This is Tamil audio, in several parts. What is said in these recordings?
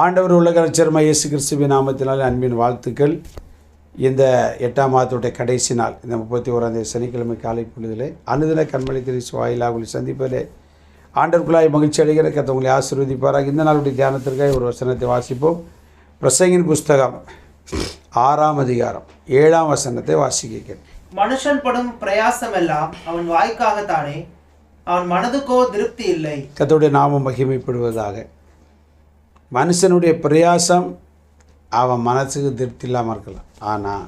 ஆண்டவர் உலகரட்சர் இயேசு கிறிஸ்துவின் நாமத்தினால் அன்பின் வாழ்த்துக்கள். இந்த எட்டாம் மாதத்துடைய கடைசி நாள் இந்த முப்பத்தி ஓராம் தேதி சனிக்கிழமை காலை பொழுதிலே அனுதின கண்மணி திரிசு வாயிலாக உங்களை சந்திப்பதிலே ஆண்டவர்களாய் மகிழ்ச்சி அடைகிற கத்த உங்களை ஆசீர்வதிப்பாராக. இந்த நாளுடைய தியானத்திற்காக ஒரு வசனத்தை வாசிப்போம். பிரசங்கின் புஸ்தகம் ஆறாம் அதிகாரம் ஏழாம் வசனத்தை வாசிக்க மனுஷன் படும் பிரயாசமெல்லாம் அவன் வாய்க்காகத்தானே? அவன் மனதுக்கோ திருப்தி இல்லை. கத்தோடைய நாமம் மகிமைப்படுவதாக. மனுஷனுடைய பிரயாசம் அவன் மனசுக்கு திருப்தி இல்லாமல் இருக்கலாம் ஆனால்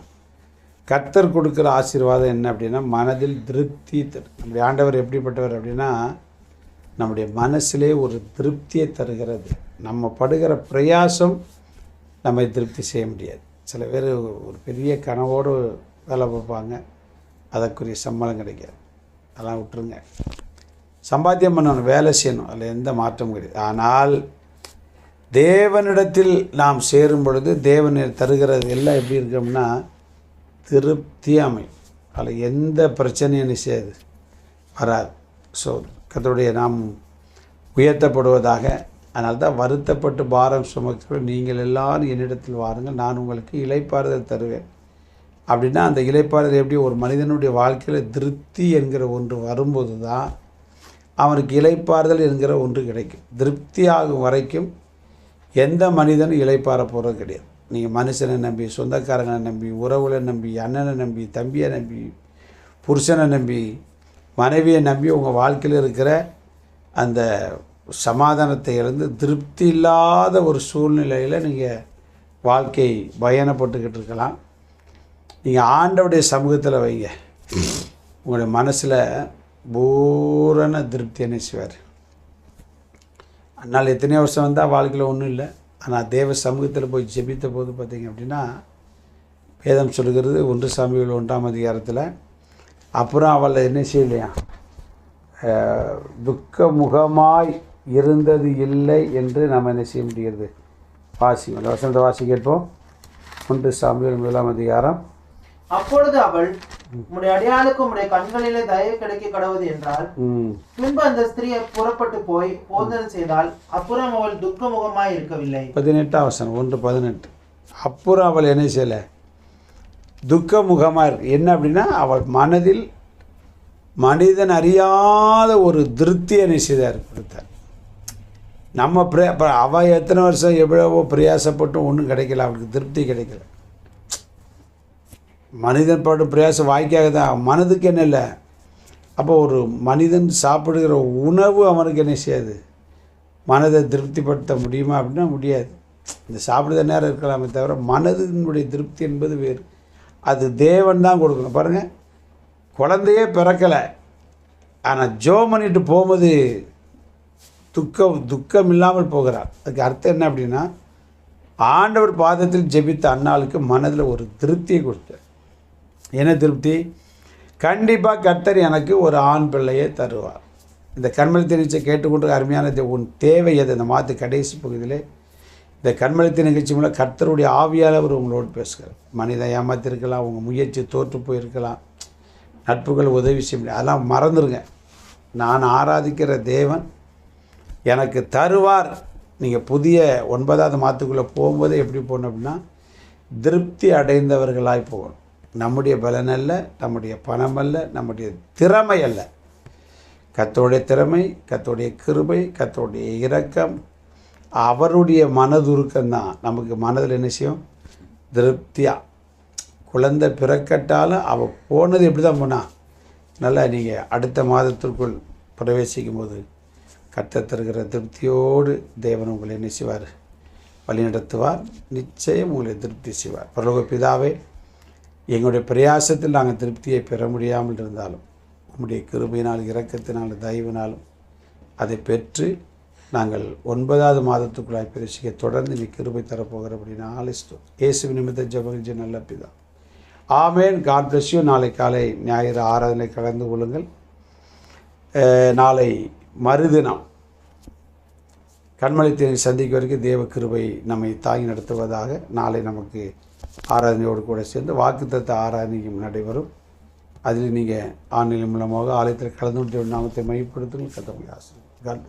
கர்த்தர் கொடுக்குற ஆசீர்வாதம் என்ன அப்படின்னா மனதில் திருப்தி தரும் நம்முடைய ஆண்டவர் எப்படிப்பட்டவர் அப்படின்னா நம்முடைய மனசிலே ஒரு திருப்தியை தருகிறது. நம்ம படுகிற பிரயாசம் நம்மை திருப்தி செய்ய முடியாது. சில பேர் ஒரு பெரிய கனவோடு வேலை பார்ப்பாங்க. அதற்குரிய சம்பளம் கிடைக்காது. அதெல்லாம் விட்டுருங்க. சம்பாத்தியம் பண்ணணும் வேலை செய்யணும். அதில் எந்த மாற்றமும் கிடையாது. ஆனால் தேவனிடத்தில் நாம் சேரும் பொழுது தேவன் தருகிறது எல்லாம் எப்படி இருக்கோம்னா திருப்தி அதில் எந்த பிரச்சனையும் என்ன செய்யாது வராது. ஸோ கத்தோடைய நாம் உயர்த்தப்படுவதாக. அதனால் தான் வருத்தப்பட்டு பாரம் சுமக்கிற நீங்கள் எல்லாரும் என்னிடத்தில் வாருங்கள். நான் உங்களுக்கு இலைப்பாறுதல் தருவேன். அப்படின்னா அந்த இலைப்பாறுதல் எப்படி? ஒரு மனிதனுடைய வாழ்க்கையில் திருப்தி என்கிற ஒன்று வரும்போது தான் அவனுக்கு இலைப்பாறுதல் என்கிற ஒன்று கிடைக்கும். திருப்தி ஆகும் வரைக்கும் எந்த மனிதனும் இலைப்பாற போகிறது கிடையாது. நீங்கள் மனுஷனை நம்பி சொந்தக்காரங்களை நம்பி உறவுகளை நம்பி அண்ணனை நம்பி தம்பியை நம்பி புருஷனை நம்பி மனைவியை நம்பி உங்கள் வாழ்க்கையில் இருக்கிற அந்த சமாதானத்தை இழந்து திருப்தி இல்லாத ஒரு சூழ்நிலையில் நீங்கள் வாழ்க்கை பயணப்பட்டுக்கிட்டு இருக்கலாம். நீங்கள் ஆண்டவுடைய சமூகத்தில் வைங்க. உங்களுடைய மனசில் பூரண திருப்தி என்ன செய்வார் அதனால் எத்தனையோ வருஷம் வந்தால் வாழ்க்கையில் ஒன்றும் இல்லை. ஆனால் தேவ சமூகத்தில் போய் ஜெபித்த போது பார்த்திங்க அப்படின்னா வேதம் சொல்லுகிறது ஒன்று சாமிகள் ஒன்றாம் அதிகாரத்தில் அப்புறம் அவளை என்ன செய்யலையா? துக்க முகமாய் இருந்தது இல்லை என்று நம்ம என்ன செய்ய முடிகிறது? வாசி வசந்த வாசி கேட்போம். ஒன்று சாமியல் முதலாம் அதிகாரம். அப்பொழுது அவள் உம்முடைய அடியாளுக்கு உம்முடைய கண்களிலே தயவு கிடைக்க கடவுது என்றால் பின்பு அந்த ஸ்திரீயை புறப்பட்டு போய் போதனை செய்தால் அப்புறம் அவள் துக்க முகமாய் இருக்கவில்லை. பதினெட்டாம் வசனம் ஒன்று பதினெட்டு. அப்புறம் அவள் என்ன செய்யலை? துக்க முகமாக இருக்கு. என்ன அப்படின்னா அவள் மனதில் மனிதன் அறியாத ஒரு திருப்தி என்ன செய்தார் கொடுத்தார் நம்ம பிரே அப்ப அவள் எத்தனை வருஷம் எவ்வளவோ பிரயாசப்பட்டும் ஒன்றும் கிடைக்கல அவளுக்கு திருப்தி கிடைக்கல. மனிதன் படும் பிரயாசம் வாய்க்காக தான் மனதுக்கு என்ன இல்லை. அப்போ ஒரு மனிதன் சாப்பிடுகிற உணவு அவனுக்கு என்ன செய்யாது? மனதை திருப்திப்படுத்த முடியுமா அப்படின்னா முடியாது. இந்த சாப்பிடுற நேரம் இருக்கலாமே தவிர மனதினுடைய திருப்தி என்பது வேறு. அது தேவன் தான் கொடுக்கணும். பாருங்கள் குழந்தையே பிறக்கலை. ஆனால் ஜோ பண்ணிட்டு போகும்போது துக்கம் துக்கம் இல்லாமல் போகிறார் அதுக்கு அர்த்தம் என்ன அப்படின்னா ஆண்டவர் பாதத்தில் ஜெபித்த அன்னாளுக்கு மனதில் ஒரு திருப்தியை கொடுத்தார். என்ன திருப்தி? கண்டிப்பாக கர்த்தர் எனக்கு ஒரு ஆண் பிள்ளையை தருவார். இந்த கண்மலை நிகழ்ச்சியை கேட்டுக்கொண்டு அருமையான உன் தேவை அது இந்த மாற்று கடைசி பகுதியிலே. இந்த கண்மலை நிகழ்ச்சி மூலம் கர்த்தருடைய ஆவியாளவர் உங்களோடு பேசுகிறார். மனிதன் ஏமாத்திருக்கலாம் உங்கள் முயற்சி தோற்று போயிருக்கலாம். நட்புகள் உதவி செய்ய முடியாது அதெல்லாம் மறந்துடுங்க நான் ஆராதிக்கிற தேவன் எனக்கு தருவார். நீங்கள் புதிய ஒன்பதாவது மாதத்துக்குள்ளே போகும்போதே எப்படி போகணும் அப்படின்னா திருப்தி அடைந்தவர்களாய் போகணும். நம்முடைய பலன் அல்ல நம்முடைய பணம் அல்ல நம்முடைய திறமை அல்ல கத்தோடைய திறமை கத்தோடைய கிருபை கத்தோடைய இரக்கம் அவருடைய மனதுருக்கம்தான் நமக்கு மனதில் என்ன செய்யும்? திருப்தியாக குழந்தை பிறக்கட்டாலும் அவள் போனது எப்படி தான் போனால் நல்லா நீங்கள் அடுத்த மாதத்திற்குள் பிரவேசிக்கும் போது கர்த்தர் திருப்தியோடு தேவன் உங்களை என்ன செய்வார்? வழிநடத்துவார். நிச்சயம் உங்களை திருப்தி செய்வார். பரலோக பிதாவே எங்களுடைய பிரயாசத்தில் நாங்கள் திருப்தியை பெற முடியாமல் இருந்தாலும் உம்முடைய கிருபையினால் இரக்கத்தினால் தயவினாலும் அதை பெற்று நாங்கள் ஒன்பதாவது மாதத்துக்குள்ளாய் பிரசிக்க தொடர்ந்து நீ கிருபை தரப்போகிறபடினா ஆலிஸ்தோ இயேசு நிமித்த ஜபகிஜி நல்ல பிதா. ஆமேன். காட் bless நாளை காலை ஞாயிறு ஆராதனை கலந்து கொள்ளுங்கள். நாளை மறுதினம் கண்மலைத்தேனை சந்திக்க வரைக்கும் தேவ கிருபை நம்மை தாங்கி நடத்துவதாக நாளை நமக்கு ஆராதனையோடு கூட சேர்ந்து வாக்குத்தத்த ஆராதனையும் நடைபெறும் அதில் நீங்கள் ஆன்லைன் மூலமாக ஆலயத்தில் கலந்து கொண்டு நாமத்தை மையப்படுத்துங்கள். கத்தவங்க ஆசிரியர் காட்